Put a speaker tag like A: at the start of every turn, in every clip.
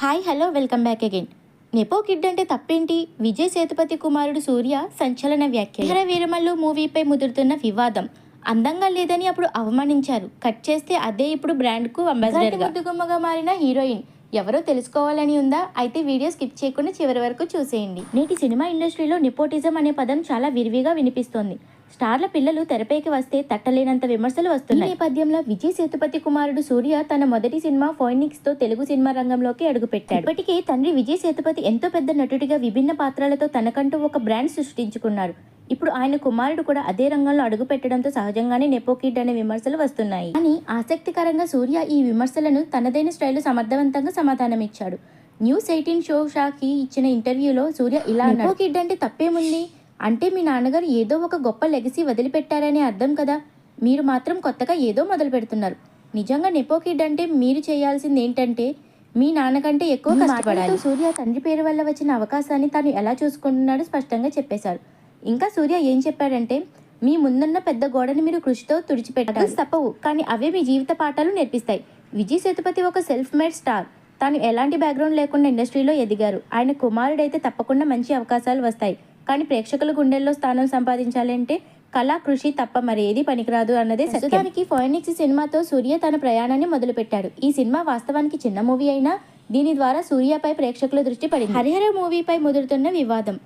A: Hi hello welcome back again nepo kid అంటే తప్పేంటి? విజయ్ సేతుపతి కుమారుడు సూర్య సంచలన వ్యాఖ్య ఇతర వీరమల్లు మూవీపై ముదురుతున్న వివాదం. అందంగా లేదని అప్పుడు అవమానించారు. కట్ చేస్తే అదే ఇప్పుడు బ్రాండ్కు అంబాసిడర్ ముద్దుగుమ్మగా మారిన హీరోయిన్ ఎవరో తెలుసుకోవాలని ఉందా? అయితే వీడియో స్కిప్ చేయకుండా చివరి వరకు చూసేయండి. నేటి సినిమా ఇండస్ట్రీలో నిపోటిజం అనే పదం చాలా విరివిగా వినిపిస్తోంది. స్టార్ల పిల్లలు తెరపైకి వస్తే తట్టలేనంత విమర్శలు వస్తున్నాయి. ఈ నేపథ్యంలో విజయ్ సేతుపతి కుమారుడు సూర్య తన మొదటి సినిమా ఫోయినిక్స్తో తెలుగు సినిమా రంగంలోకి అడుగుపెట్టాడు. ఇప్పటికే తండ్రి విజయ్ సేతుపతి ఎంతో పెద్ద నటుడిగా విభిన్న పాత్రలతో తనకంటూ ఒక బ్రాండ్ సృష్టించుకున్నారు. ఇప్పుడు ఆయన కుమారుడు కూడా అదే రంగంలో అడుగు పెట్టడంతో సహజంగానే నెపోకిడ్ అనే విమర్శలు వస్తున్నాయి. కానీ ఆసక్తికరంగా సూర్య ఈ విమర్శలను తనదైన స్టైల్లో సమర్థవంతంగా సమాధానమిచ్చాడు. న్యూస్ ఎయిటీన్ షో షాకి ఇచ్చిన ఇంటర్వ్యూలో సూర్య ఇలా నెపో కిడ్ అంటే తప్పేముంది? అంటే మీ నాన్నగారు ఏదో ఒక గొప్ప లెగసీ వదిలిపెట్టారనే అర్థం కదా? మీరు మాత్రం కొత్తగా ఏదో మొదలు పెడుతున్నారు. నిజంగా నెపో కిడ్ అంటే మీరు చేయాల్సింది ఏంటంటే మీ నాన్నకంటే ఎక్కువ కష్టపడాలి. సూర్య తండ్రి పేరు వల్ల వచ్చిన అవకాశాన్ని తాను ఎలా చూసుకుంటున్నాడో స్పష్టంగా చెప్పేశారు. ఇంకా సూర్య ఏం చెప్పాడంటే మీ ముందున్న పెద్ద గోడని మీరు కృషితో తుడిచిపెట్టాలి. తప్పవు. కానీ అవే మీ జీవిత పాఠాలు నేర్పిస్తాయి. విజయ్ సేతుపతి ఒక సెల్ఫ్ మేడ్ స్టార్. తాను ఎలాంటి బ్యాక్గ్రౌండ్ లేకుండా ఇండస్ట్రీలో ఎదిగారు. ఆయన కుమారుడైతే తప్పకుండా మంచి అవకాశాలు వస్తాయి. కానీ ప్రేక్షకుల గుండెల్లో స్థానం సంపాదించాలంటే కళా కృషి తప్ప మరి ఏది పనికిరాదు అన్నదే సత్యానికి ఫోయినిక్స్ సినిమాతో సూర్య తన ప్రయాణాన్ని మొదలుపెట్టాడు. ఈ సినిమా వాస్తవానికి చిన్న మూవీ అయినా దీని ద్వారా సూర్యపై ప్రేక్షకుల దృష్టి పడింది. హరిహర మూవీపై ముదురుతున్న వివాదం.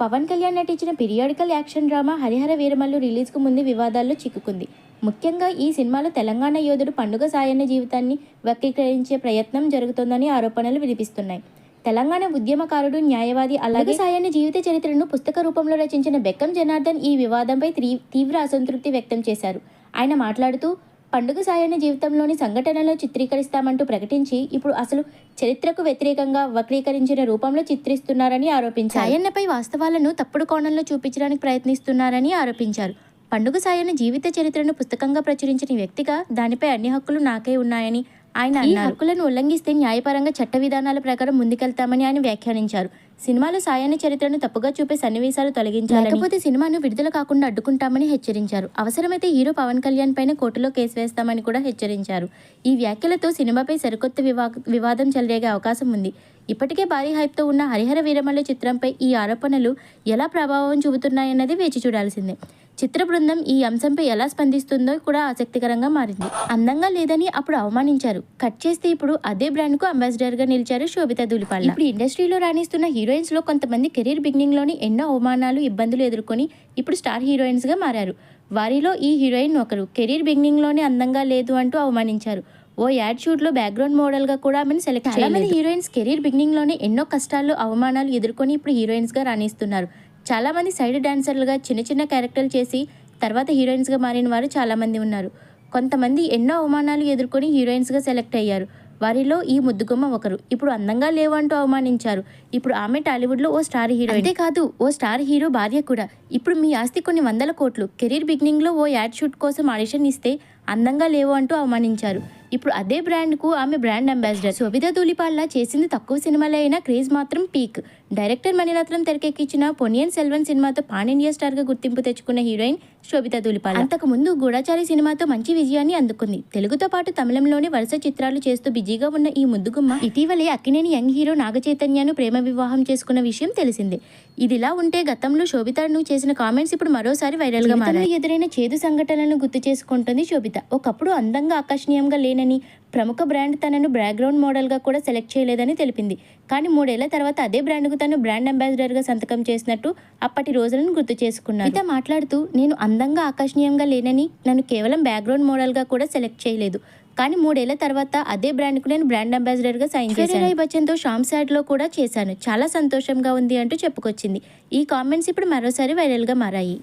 A: పవన్ కళ్యాణ్ నటించిన periodical action drama Harihara Veeramallu రిలీజ్కు ముందు వివాదాల్లో చిక్కుకుంది. ముఖ్యంగా ఈ సినిమాలో తెలంగాణ యోధుడు పండుగ సాయన్న జీవితాన్ని వక్రీకరించే ప్రయత్నం జరుగుతోందని ఆరోపణలు వినిపిస్తున్నాయి. తెలంగాణ ఉద్యమకారుడు న్యాయవాది అలాగే సాయన్న జీవిత చరిత్రను పుస్తక రూపంలో రచించిన బెక్కం జనార్దన్ ఈ వివాదంపై తీవ్ర అసంతృప్తి వ్యక్తం చేశారు. ఆయన మాట్లాడుతూ పండుగ సాయన్న జీవితంలోని సంఘటనలను చిత్రీకరిస్తామంటూ ప్రకటించి ఇప్పుడు అసలు చరిత్రకు వ్యతిరేకంగా వక్రీకరించిన రూపంలో చిత్రిస్తున్నారని ఆరోపించారు. సాయన్నపై వాస్తవాలను తప్పుడు కోణంలో చూపించడానికి ప్రయత్నిస్తున్నారని ఆరోపించారు. పండుగ సాయన్న జీవిత చరిత్రను పుస్తకంగా ప్రచురించిన వ్యక్తిగా దానిపై అన్ని హక్కులు నాకే ఉన్నాయని ఆయన ఈ హక్కులను ఉల్లంఘిస్తే న్యాయపరంగా చట్ట విధానాల ప్రకారం ముందుకెళ్తామని ఆయన వ్యాఖ్యానించారు. సినిమాలో సాయాన్ని చరిత్రను తప్పుగా చూపే సన్నివేశాలు తొలగించాలి లేకపోతే సినిమాను విడుదల కాకుండా అడ్డుకుంటామని హెచ్చరించారు. అవసరమైతే హీరో పవన్ కళ్యాణ్ పైన కోర్టులో కేసు వేస్తామని కూడా హెచ్చరించారు. ఈ వ్యాఖ్యలతో సినిమాపై సరికొత్త వివా వివాదం చెలరేగే అవకాశం ఉంది. ఇప్పటికే భారీ హైప్తో ఉన్న హరిహర వీరమల్లి చిత్రంపై ఈ ఆరోపణలు ఎలా ప్రభావం చూపుతున్నాయన్నది వేచి చూడాల్సిందే. చిత్ర బృందం ఈ అంశంపై ఎలా స్పందిస్తుందో కూడా ఆసక్తికరంగా మారింది. అందంగా లేదని అప్పుడు అవమానించారు. కట్ చేస్తే ఇప్పుడు అదే బ్రాండ్కు అంబాసిడర్గా నిలిచారు శోభిత ధూళిపాల ఇప్పుడు ఇండస్ట్రీలో రాణిస్తున్న హీరోయిన్స్లో కొంతమంది కెరీర్ బిగినింగ్లోని ఎన్నో అవమానాలు ఇబ్బందులు ఎదుర్కొని ఇప్పుడు స్టార్ హీరోయిన్స్గా మారారు. వారిలో ఈ హీరోయిన్ ఒకరు. కెరీర్ బిగినింగ్లోనే అందంగా లేదు అంటూ అవమానించారు. ఓ యాడ్ షూట్లో బ్యాక్గ్రౌండ్ మోడల్గా కూడా ఆమెను సెలెక్ట్ చాలా మంది హీరోయిన్స్ కెరీర్ బిగినింగ్లోనే ఎన్నో కష్టాలు అవమానాలు ఎదుర్కొని ఇప్పుడు హీరోయిన్స్గా రాణిస్తున్నారు. చాలామంది సైడ్ డాన్సర్లుగా చిన్న చిన్న క్యారెక్టర్లు చేసి తర్వాత హీరోయిన్స్గా మారిన వారు చాలామంది ఉన్నారు. కొంతమంది ఎన్నో అవమానాలు ఎదుర్కొని హీరోయిన్స్గా సెలెక్ట్ అయ్యారు. వారిలో ఈ ముద్దుగుమ్మ ఒకరు. ఇప్పుడు అందంగా లేవు అంటూ అవమానించారు. ఇప్పుడు ఆమె టాలీవుడ్లో ఓ స్టార్ హీరో అంతేకాదు ఓ స్టార్ హీరో భార్య కూడా. ఇప్పుడు మీ ఆస్తి కొన్ని వందల కోట్లు. కెరీర్ బిగినింగ్లో ఓ యాడ్ షూట్ కోసం ఆడిషన్ ఇస్తే అందంగా లేవు అంటూ అవమానించారు. ఇప్పుడు అదే బ్రాండ్కు ఆమె బ్రాండ్ అంబాసిడర్. శోభిత ధూళిపాల్ల చేసింది తక్కువ సినిమాలే అయినా క్రేజ్ మాత్రం పీక్. డైరెక్టర్ మణిరత్నం తెరకెక్కించిన పొనియన్ సెల్వన్ సినిమాతో పాన్ ఇండియా స్టార్గా గుర్తింపు తెచ్చుకున్న హీరోయిన్ శోభిత ధూళిపాల. అంతకు ముందు గూఢచారి సినిమాతో మంచి విజయాన్ని అందుకుంది. తెలుగుతో పాటు తమిళంలోని వరుస చిత్రాలు చేస్తూ బిజీగా ఉన్న ఈ ముద్దుగుమ్మ ఇటీవలే అక్కినేని యంగ్ హీరో నాగ చైతన్యను ప్రేమ వివాహం చేసుకున్న విషయం తెలిసిందే. ఇదిలా ఉంటే గతంలో శోభితను చేసిన కామెంట్స్ ఇప్పుడు మరోసారి వైరల్గా మారాయి. ఎదురైన చేదు సంఘటనలను గుర్తు చేసుకుంటుంది శోభిత. ఒకప్పుడు అందంగా ఆకర్షణీయంగా లేనని ప్రముఖ బ్రాండ్ తనను బ్యాక్గ్రౌండ్ మోడల్గా కూడా సెలెక్ట్ చేయలేదని తెలిపింది. కానీ మూడేళ్ళ తర్వాత అదే బ్రాండ్కు తను బ్రాండ్ అంబాసిడర్గా సంతకం చేసినట్టు అప్పటి రోజులను గుర్తు చేసుకున్నారు ఇత మాట్లాడుతూ నేను అందంగా ఆకర్షణీయంగా లేనని నన్ను కేవలం బ్యాక్గ్రౌండ్ మోడల్గా కూడా సెలెక్ట్ చేయలేదు. కానీ మూడేళ్ళ తర్వాత అదే బ్రాండ్కు నేను బ్రాండ్ అంబాసిడర్గా సైన్ చేశాను. రాయ్ బచ్చన్తో షామ్లో కూడా చేశాను. చాలా సంతోషంగా ఉంది అంటూ చెప్పుకొచ్చింది. ఈ కామెంట్స్ ఇప్పుడు మరోసారి వైరల్గా మారాయి.